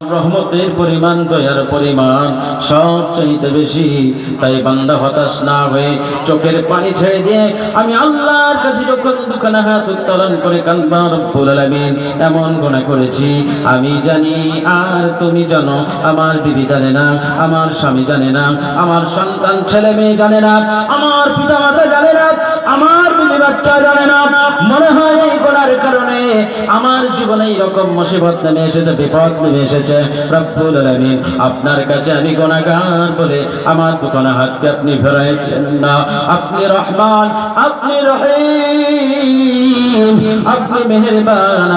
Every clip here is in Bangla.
রহমতের পরিমাণ, দয়ার পরিমাণ, সব চাইতে বেশি। তাই বান্দা হতাশ না হয়ে চোখের পানি ছেড়ে দিয়ে আমি আল্লাহর কাছে যখন দুখানা হাত উত্তোলন করে কান্দা রব্বুল আলামিন, এমন গুনাহ করেছি, আমি জানি, আর তুমি জানো, আমার বিবি জানে না, আমার স্বামী জানে না, আমার সন্তান, ছেলে মেয়ে জানে না, আমার পিতা মাতা জানে না, আমার আমার জীবনে মুসিবত এসেছে, বিপদ এসেছে। আপনার কাছে আমি গোনাগান বলে আমার দুখানা হাতকে আপনি ফেরাই না। আপনি রহমান, আপনি রহিম। আপনি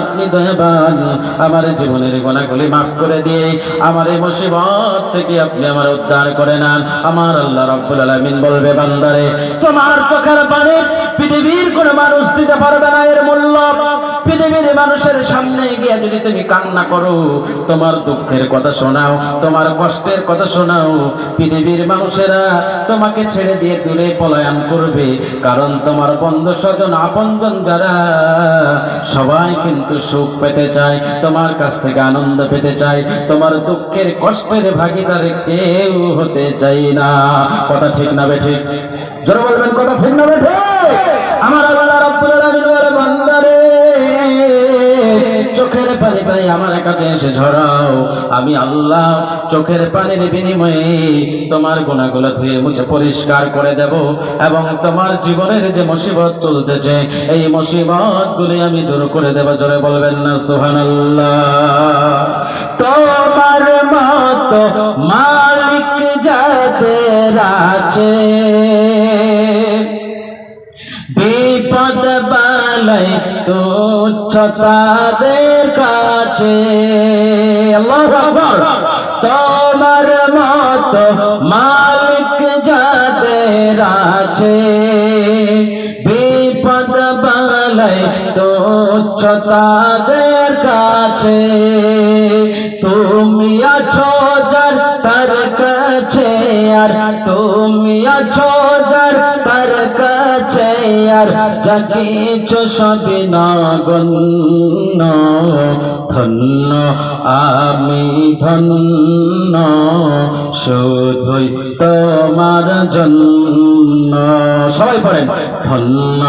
আপনি দয়াবান, আমার জীবনের গোনাগুলি মাফ করে দিয়ে আমার এই মুসিবত থেকে আপনি আমার উদ্ধার করে নেন। আমার আল্লাহ রব্বুল আলামিন বলবে, বান্দারে, তোমার চোখের পানি পৃথিবীর কোন মানুষ দিতে পারবে না, এর মূল্য পৃথিবীর মানুষের সামনে গিয়ে যদি তুমি কান্না করো, তোমার দুঃখের কথা শোনাও, তোমার কষ্টের কথা শোনাও, পৃথিবীর মানুষেরা তোমাকে ছেড়ে দিয়ে দূরে পলায়ন করবে। কারণ তোমার বন্ধু স্বজন, আপনজন যারা, সবাই কিন্তু সুখ পেতে চায়, তোমার কাছ থেকে আনন্দ পেতে চায়, তোমার দুঃখের কষ্টের ভাগিদারে কেউ হতে চাই না। কথা ঠিক না বেঠিক জোরে বলবেন, কথা ঠিক না বেঠিক আমার চোখের পানি তাই আমার কাছে এসে ঝরাও। আমি আল্লাহ চোখের পানির বিনিময়ে তোমার গুণাগুলো ধুয়ে মুছে পরিষ্কার করে দেব এবং তোমার জীবনের যে মুসিবত চলতেছে এই মুসিবত গুলি আমি দূর করে দেব। জোরে বলবেন না, সুবহানাল্লাহ। তোমার মত মালিক যাদের আছে তাদের কাছে। তোমার মত মালিক যাদের আছে, বিপদ বালাই তুচ্ছ তাদের কাছে। তুমি আছো যার তার কাছে, আর তুমি আছো আর যা কিছু সবই ধন্য, আমি ধন্য, শুধুই তোমার জন্য। সবাই পড়েন, ধন্য,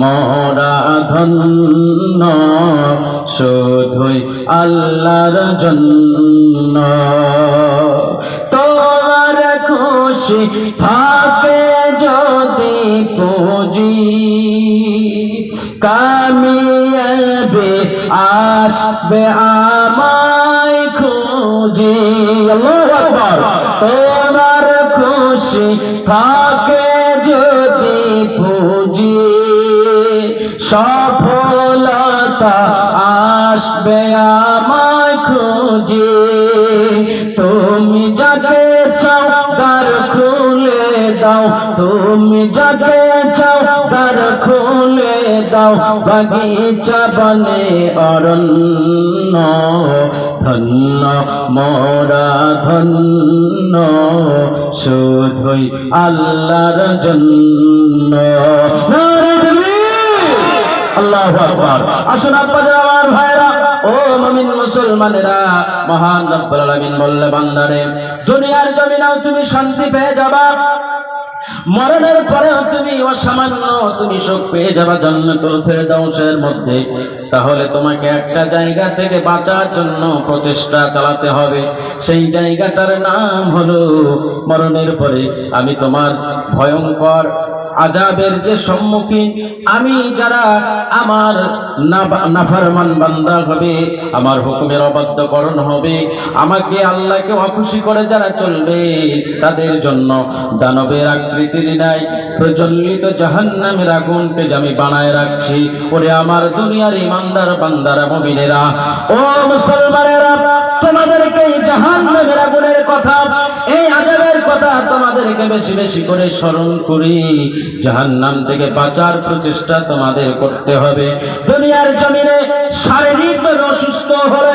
মরা ধন্য, শুধুই আল্লাহর জন্য। তোমার খুশি থাকে যদি পুঁজি কামিয়াবে আসবে আমায় খুঁজি। আল্লাহু আকবার। তোমার খুশি থাকে যদি পুঁজি সফলতা আসবে আমায় খুঁজি। তুমি যাকে চাও তার খুলে দাও। তুমি যাকে চাও দাও, বাগিচা বনে অরণ্য, ধন্য, মোরা ধন্য, শুধুই আল্লাহর জন্য! আল্লাহু আসুন আপনাদের আমার ভাইরা ও মুমিন মুসলমানেরা, মহান রব্বুল আলামিন বললে বান্দারে, দুনিয়ার জমিনেও তুমি শান্তি পেয়ে যাবা। মরণের পরেও তুমি অসামান্য, তুমি সুখ পেয়ে যাবা ফের ফেরদাউসের মধ্যে। তাহলে তোমাকে একটা জায়গা থেকে বাঁচার জন্য প্রচেষ্টা চালাতে হবে। সেই জায়গাটার নাম হলো মরণের পরে। আমি তোমার ভয়ঙ্কর আজাবের যে সম্মুখীন, আমি যারা আমার নাফরমান বান্দা হবে, আমার হুকুমের অবাধ্যকরণ হবে, আমাকে আল্লাহকে অখুশি করে যারা চলবে, তাদের জন্য দানবের আকৃতির নাই প্রজ্বলিত জাহান্নামের আগুনকে আমি বানায় রাখছি। ওরে আমার দুনিয়ার ইমানদার বান্দারা, মুমিনেরা, ও মুসলমানেরা, তোমাদেরকে এই জাহান্নামের আগুনের কথা, এই আজাবের কথা তোমাদেরকে বেশি বেশি করে স্মরণ করি। জাহান্নাম থেকে বাঁচার প্রচেষ্টা তোমাদের করতে হবে। দুনিয়ার জমিনে শারীরিকভাবে অসুস্থ হলে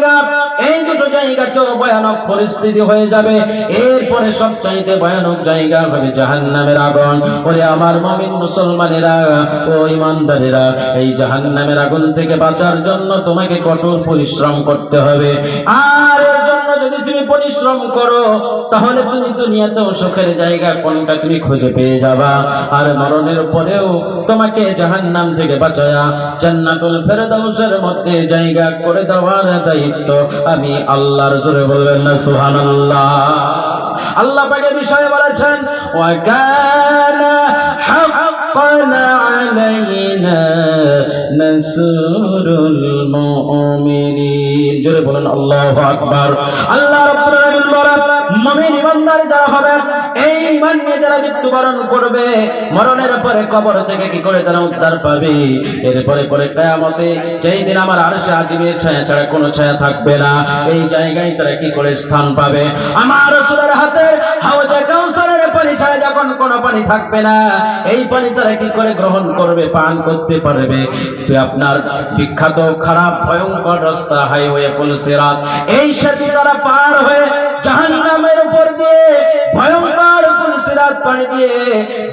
এই দুটো জায়গাতেও ভয়ানক জায়গা আগুন। আমার মমিন মুসলমানেরা, ও এই আগুন থেকে বাঁচার জন্য তোমাকে কঠোর পরিশ্রম করতে হবে। আর যদি তুমি পরিশ্রম করো, তাহলে তুমি দুনিয়াতেও সুখের জায়গা কোনটা তুমি খুঁজে পেয়ে যাবা। আর মরণের পরেও তোমাকে জাহান্নাম থেকে বাঁচায়া জান্নাতুল ফেরদাউসের মধ্যে জায়গা করে দেওয়ার দায়িত্ব আমি আল্লাহর জোরে বলবেন না, সুবহানাল্লাহ। আল্লাহ পাকে বিষয়ে বলেছেন, ওয়া কানা হাক্কান আলাইনা নাসরুল মুমিনিন। জোরে বলেন, আল্লাহু আকবার। আল্লাহ রাব্বুল আলামিন মুমিন যারা এই নিয়ে যারা মৃত্যুবরণ করবে, মরণের পরে কবর থেকে কি করে তারা উদ্ধার পাবে? এরপরে পরে কিয়ামতে যেই দিন আমার আরশে আজিমের ছায়া ছাড়া কোনো ছায়া থাকবে না। এই জায়গায় তারা কি করে স্থান পাবে? আমার রাসূলের হাতে হাওজে কাউসারের পানি যখন কোনো পানি থাকবে না, এই পানি তারা কি করে গ্রহণ করবে, পান করতে পারবে? তো আপনার বিখ্যাত, খারাপ, ভয়ঙ্কর রাস্তা, হাইওয়ে ফুলসিরাত এই সেতু তারা পার হয়ে জাহান্নামের উপর দিয়ে, ভয়ঙ্কর দিয়ে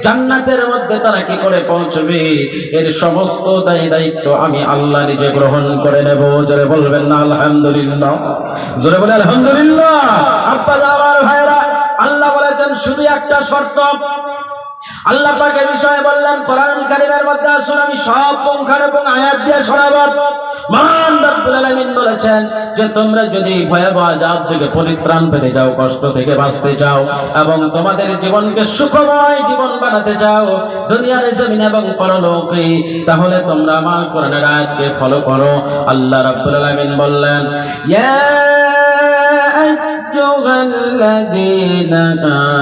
জান্নাতের মধ্যে তারা কি করে পৌঁছবে? এর সমস্ত দায়ী দায়িত্ব আমি আল্লাহ নিজে গ্রহণ করে নেব। জোরে বলবেন না, আলহামদুলিল্লাহ। জোরে বলে আলহামদুলিল্লাহ। আব্বা শুধু একটা শর্ত। আল্লাহ পাকের বিষয়ে বললেন কোরআন কারিমের মধ্যে আসুন আমি সব পুঙ্খানুপুঙ্খ আয়াত দিয়ে শোনাবো। মহান রব্বুল আলামিন বলেছেন যে, তোমরা যদি ভয়াবহ আযাব থেকে পরিত্রাণ পেতে যাও, কষ্ট থেকে বাঁচতে চাও এবং তোমাদের জীবনকে সুখময় জীবন বানাতে চাও, দুনিয়ার জমিন এবং পরলোকে, তাহলে তোমরা আমার কোরআনের আয়াতকে ফলো করো। আল্লাহ রাব্বুল আলামিন বললেন, ইয়া أيها الذين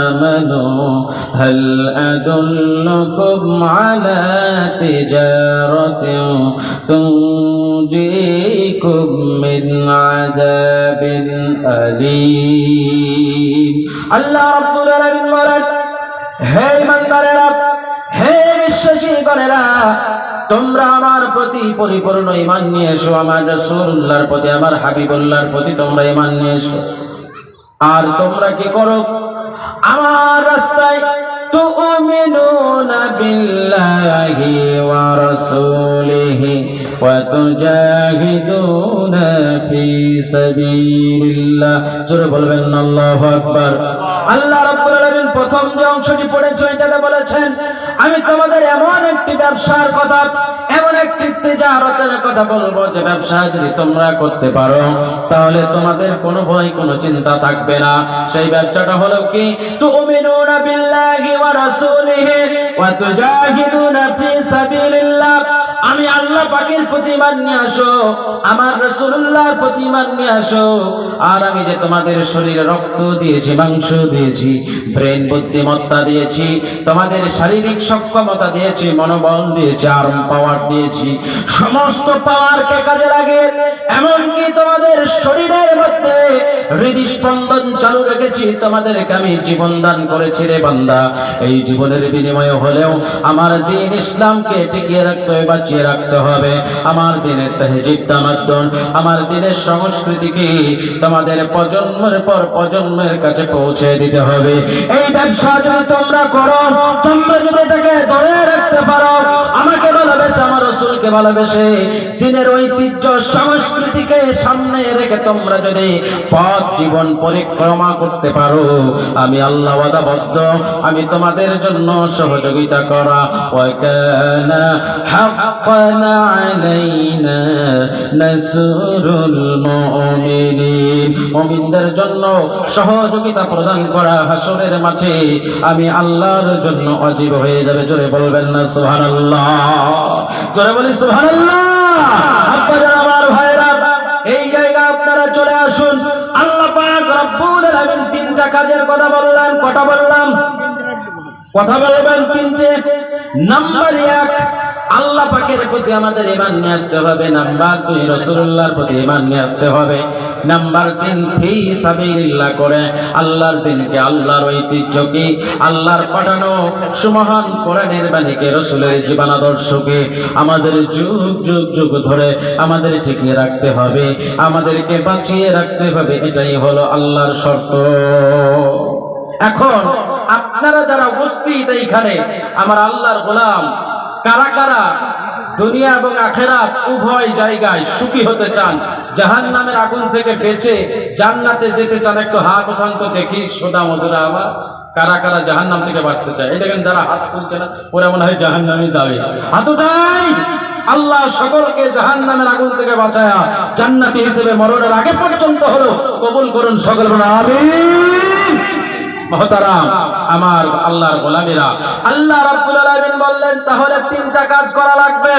آمنوا هل أدلكم على تجارة تنجيكم من عذاب أليم الله رب العالمين বলেন হে ইমানদারেরা হে বিশ্বাসী গণেরা তোমরা আমার প্রতি পরিপূর্ণ ইমান নিয়ে এসো আমার রাসূলুল্লাহর প্রতি আমার হাবিবুল্লাহর প্রতি তোমরা ইমান নিয়ে এসো আর তোমরা কি করো আমার রাস্তায় تؤمنون بالله ورسوله وتجاهدون في سبيل الله জোরে বলবেন আল্লাহু আকবার আল্লাহ রাব্বুল আলামিন প্রথম যে অংশটি পড়েছে এটাতে বলেছেন আমি তোমাদের এমন একটি ব্যবসার কথা এমন একটি তিজারতের কথা বলব যে ব্যবসা যদি তোমরা করতে পারো, তাহলে তোমাদের কোনো ভয়, কোনো চিন্তা থাকবে না। সেই ব্যবসাটা হলো কি? তুমিনুনা বিল্লাহি ওয়া রাসূলিহি ওয়া তুজাহিদুনা ফি সাবিলিল্লাহ। আমি আল্লাহ পাকের প্রতি ইমান নিয়ে আসো, আমার রাসূলুল্লাহর প্রতি ইমান নিয়ে আসো। আর আমি যে তোমাদের শরীরে রক্ত দিয়েছি, মাংস দিয়েছি, ব্রেন বুদ্ধিমত্তা দিয়েছি, তোমাদের শারীরিক সক্ষমতা দিয়েছি, মনোবল দিয়েছি, আর্ম পাওয়ার দিয়েছি, সমস্ত পাওয়ারকে কাজে লাগে? এমনকি তোমাদের শরীরের মধ্যে হৃদস্পন্দন চালু রেখেছি, তোমাদেরকে আমি জীবন দান করেছি রে বান্দা। এই জীবনের বিনিময়ে হলেও আমার দিন ইসলামকে টিকিয়ে রাখতে হবে বাঁচিয়ে রাখতে হবে। আমার দিনের তেহজিব তামাদ্দন, আমার দিনের সংস্কৃতিকে তোমাদের প্রজন্মের পর প্রজন্মের কাছে পৌঁছে দিতে হবে। এই ব্যবসা যদি তোমরা করো, তোমরা যদি এটাকে ধরে রাখতে পারো, আমাকে ভালোবেসে, আমার রসুলকে ভালোবেসে, দিনের ঐতিহ্য, সংস্কৃতিকে সামনে রেখে তোমরা যদি পথ, জীবন পরিক্রমা করতে পারো, আমি আল্লাহ ওয়াদাবদ্ধ আমি তোমাদের জন্য সহযোগিতা করা। ওয়াকানা حقا علينا نسر المؤمنين মুমিনদের জন্য সহযোগিতা প্রদান করা হাসরের মাঠে আমি আল্লাহর জন্য অজীব হয়ে যাবে, জোরে বলবেন না, সুবহানাল্লাহ। জোরে বলি, সুবহানাল্লাহ। আব্বা আমার ভাইরা এই জায়গা আপনারা চলে আসুন। আল্লাহ পাক রব্বুল আলামিন তিনটা কাজের কথা বললেন, কথা বললাম। কথা বলবেন তিনটে। নাম্বার এক, আল্লাহ পাকের প্রতি আমাদের নিয়ে আসতে হবে। নাম্বার দুই রসুল্লাহর প্রতি নিয়ে আসতে হবে। নাম্বার তিন, ফি সাবিলিল্লাহ করে আল্লাহর দিনকে আল্লাহর ঐতিহ্যকে, আল্লাহর পাঠানো সুমহান কোরআনের বাণীকে, রসুলের জীবন আদর্শকে আমাদের যুগ যুগ যুগ ধরে আমাদের টিকিয়ে রাখতে হবে, আমাদেরকে বাঁচিয়ে রাখতে হবে। এটাই হলো আল্লাহর শর্ত। এখন আপনারা যারা উপস্থিত এইখানে, আমার আল্লাহর গোলাম, কারা কারা দুনিয়া এবং আখেরাত উভয় জায়গায় সুখী হতে চান জাহান নামের আগুন থেকে বেঁচে জান্নাতে যেতে চান, একটু হাত উঠান তো দেখি, সোদা মধুরা আবার কারা কারা জাহান নাম থেকে বাঁচতে চায়? এই দেখেন যারা হাত তুলছে না, ওরা মনে হয় জাহান নামে যাবে। হাত উঠাই! আল্লাহ সকলকে জাহান নামের আগুন থেকে বাঁচায়া জান্নাতি হিসেবে মরণের আগে পর্যন্ত হলো কবুল করুন সকল আমিন। মহতারাম আমার আল্লাহর গোলামিরা। আল্লাহ রাব্বুল আলামিন বললেন তাহলে তিনটা কাজ করা লাগবে।